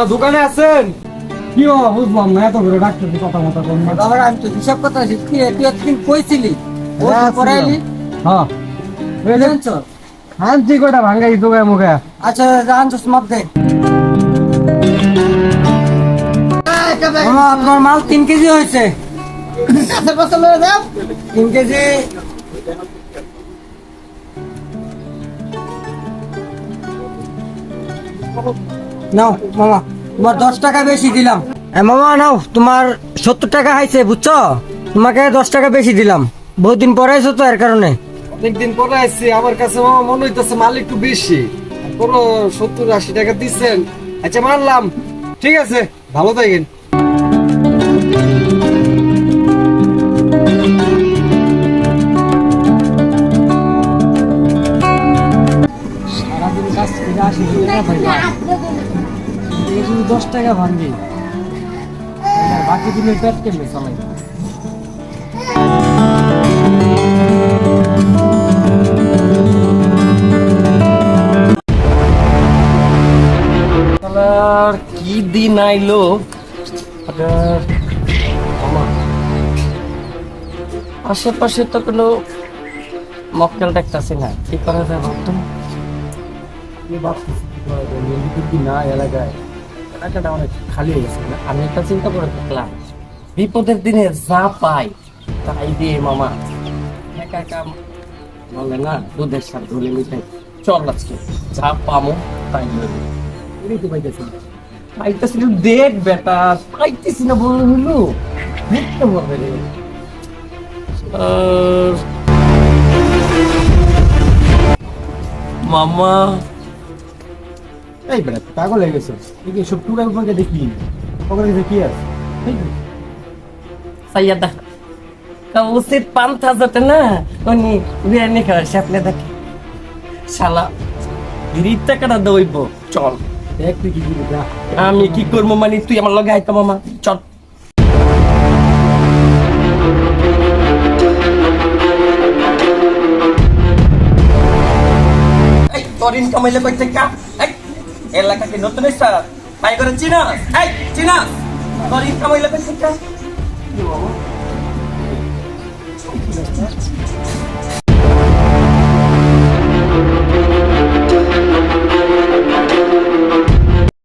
মামা দোকানে আছেন? কি বাবা বুঝলাম না এত করে ডাক্তার কথা মতো করুন না। বাবার আমি তো হিসাব কথা আছি তুই একদিন কইছিলি? ও হ্যাঁ, পড়াইলি? হ্যাঁ। বুঝলেন জানছো আনছি কটা ভাঙ্গাই দোকায় মুখে? আচ্ছা জানছোস মাপ দে মামা আপনার মাল তিন কেজি হয়েছে। তিন কেজি। নাও মামা তোমার দশ টাকা বেশি দিলাম। এ মামা নাও তোমার সত্তর টাকা হাইছে বুঝছ? তোমাকে দশ টাকা বেশি দিলাম। বহুদিন পরে আইছো তো এর কারণে। অনেকদিন পরে আসছি আমার কাছে মামা মনে হইতেছে মাল একটু বেশি। কোনো সত্তর আশি টাকা দিচ্ছেন। আচ্ছা মানলাম ঠিক আছে ভালো থাকেন। সারাদিন কাজ করে আসি শুধু দশ টাকা ভাঙি আর বাকি দিনের পেট কেমনে চালাই কি দিন আইলো? আমার আশেপাশে তো কোনো মক্কেল দেখতেছি না। কি করা যায় ভাবতো? ভাবতেছি কি করা যায়? না এলাকায়? এলাকাটা অনেক খালি হয়ে আমি একটা চিন্তা করে থাকলাম বিপদের দিনে যা পাই, তাই দিয়ে মামা একা একা বলে না, দুধের সার ধরে মিটাই চল আজকে, যা পামো তাই তো পাইতেছি। পাইতেছি দেখ বেটা, পাইতেছি না বলে হইল দেখতে হবে রে মামা। এই বেটা পাগল হয়ে গেছে। এই সব টুরা উপরে দেখি ওখানে কিছু কি আছে? এই তো। সাইয়াদা উচিত পান্থ হাজারটা না উনি বিরিয়ানি খাওয়ার দেখে। শালা টাকাটা দইব? চল। দেখ তুই কি দিবি আমি কি করব মানে তুই আমার লগে আইতো মামা চল। এই তোর ইনকাম হইলে কই থেকে? এই এলাকা কি নতুন স্টার। পাই করে চিনাস। এই চিনাস। তোর ইনকাম হইলে থেকে